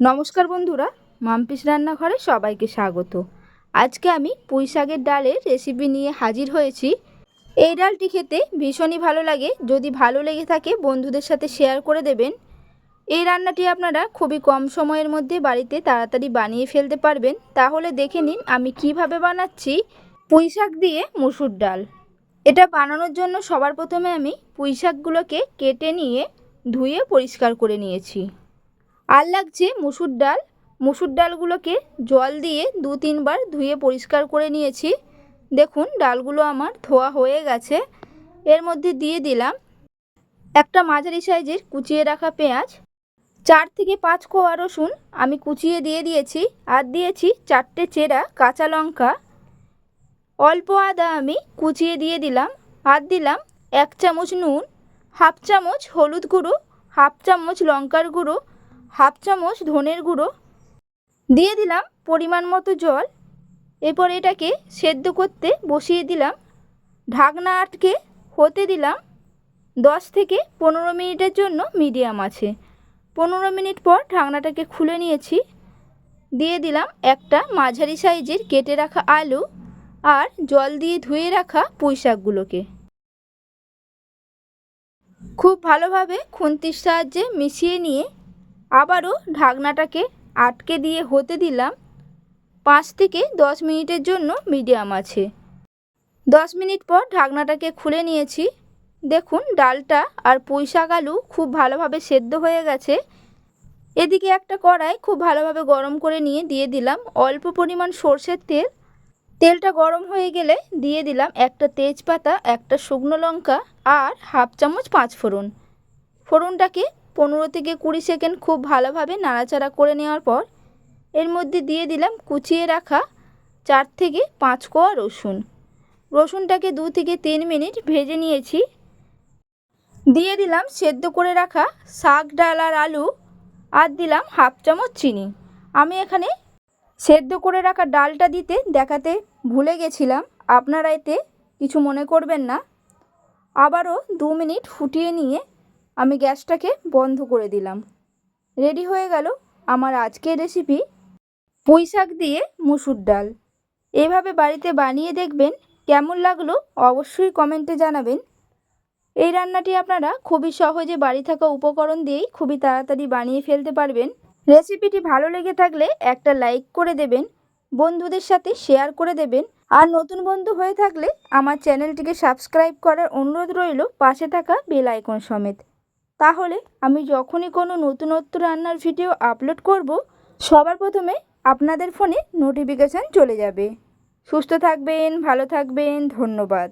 নমস্কার বন্ধুরা, মাম্পিস রান্নাঘরে সবাইকে স্বাগত। আজকে আমি পুঁই শাকের ডালের রেসিপি নিয়ে হাজির হয়েছি। এই ডালটি খেতে ভীষণই ভালো লাগে। যদি ভালো লেগে থাকে, বন্ধুদের সাথে শেয়ার করে দেবেন। এই রান্নাটি আপনারা খুবই কম সময়ের মধ্যে বাড়িতে তাড়াতাড়ি বানিয়ে ফেলতে পারবেন। তাহলে দেখে নিন আমি কীভাবে বানাচ্ছি পুঁই শাক দিয়ে মুসুর ডাল। এটা বানানোর জন্য সবার প্রথমে আমি পুঁই শাকগুলোকে কেটে নিয়ে ধুয়ে পরিষ্কার করে নিয়েছি। আর লাগছে মুসুর ডাল। মুসুর ডালগুলোকে জল দিয়ে দু তিনবার ধুয়ে পরিষ্কার করে নিয়েছি। দেখুন, ডালগুলো আমার ধোয়া হয়ে গেছে। এর মধ্যে দিয়ে দিলাম একটা মাঝারি সাইজের কুচিয়ে রাখা পেঁয়াজ। চার থেকে পাঁচ কোয়া রসুন আমি কুচিয়ে দিয়ে দিয়েছি আর দিয়েছি চারটে চেরা কাঁচা লঙ্কা। অল্প আদা আমি কুচিয়ে দিয়ে দিলাম আর দিলাম এক চামচ নুন, হাফ চামচ হলুদ গুঁড়ো, হাফ চামচ লঙ্কার গুঁড়ো হাফ চামচ ধনের গুঁড়ো, দিয়ে দিলাম পরিমাণ মতো জল। এরপর এটাকে সেদ্ধ করতে বসিয়ে দিলাম। ঢাকনা আটকে হতে দিলাম দশ থেকে পনেরো মিনিটের জন্য মিডিয়াম আছে। পনেরো মিনিট পর ঢাকনাটাকে খুলে নিয়েছি। দিয়ে দিলাম একটা মাঝারি সাইজের কেটে রাখা আলু আর জল দিয়ে ধুয়ে রাখা পুঁই শাকগুলোকে। খুব ভালোভাবে খুন্তির সাহায্যে মিশিয়ে নিয়ে আবারও ঢাকনাটাকে আটকে দিয়ে হতে দিলাম পাঁচ থেকে দশ মিনিটের জন্য মিডিয়াম আছে। দশ মিনিট পর ঢাকনাটাকে খুলে নিয়েছি। দেখুন, ডালটা আর পুঁই শাক আলু খুব ভালোভাবে সেদ্ধ হয়ে গেছে। এদিকে একটা কড়াই খুব ভালোভাবে গরম করে নিয়ে দিয়ে দিলাম অল্প পরিমাণ সর্ষের তেল। তেলটা গরম হয়ে গেলে দিয়ে দিলাম একটা তেজপাতা, একটা শুকনো লঙ্কা আর হাফ চামচ পাঁচ ফোড়ন ফোড়নটাকে পনেরো থেকে কুড়ি সেকেন্ড খুব ভালোভাবে নাড়াচাড়া করে নেওয়ার পর এর মধ্যে দিয়ে দিলাম কুচিয়ে রাখা চার থেকে পাঁচ কোয়া রসুন। রসুনটাকে দু থেকে তিন মিনিট ভেজে নিয়েছি। দিয়ে দিলাম সেদ্ধ করে রাখা শাক, ডাল আর আলু আর দিলাম হাফ চামচ চিনি। আমি এখানে সেদ্ধ করে রাখা ডালটা দিতে দেখাতে ভুলে গেছিলাম, আপনারা এতে কিছু মনে করবেন না। আবারও দু মিনিট ফুটিয়ে নিয়ে আমি গ্যাসটাকে বন্ধ করে দিলাম। রেডি হয়ে গেল আমার আজকের রেসিপি পুঁই শাক দিয়ে মুসুর ডাল। এভাবে বাড়িতে বানিয়ে দেখবেন কেমন লাগল অবশ্যই কমেন্টে জানাবেন। এই রান্নাটি আপনারা খুবই সহজে বাড়ি থাকা উপকরণ দিয়েই খুবই তাড়াতাড়ি বানিয়ে ফেলতে পারবেন। রেসিপিটি ভালো লেগে থাকলে একটা লাইক করে দেবেন, বন্ধুদের সাথে শেয়ার করে দেবেন। আর নতুন বন্ধু হয়ে থাকলে আমার চ্যানেলটিকে সাবস্ক্রাইব করার অনুরোধ রইল পাশে থাকা বেল আইকন সমেত। তাহলে আমি যখনই কোনো নতুনত্ব রান্নার ভিডিও আপলোড করব, সবার প্রথমে আপনাদের ফোনে নোটিফিকেশান চলে যাবে। সুস্থ থাকবেন, ভালো থাকবেন, ধন্যবাদ।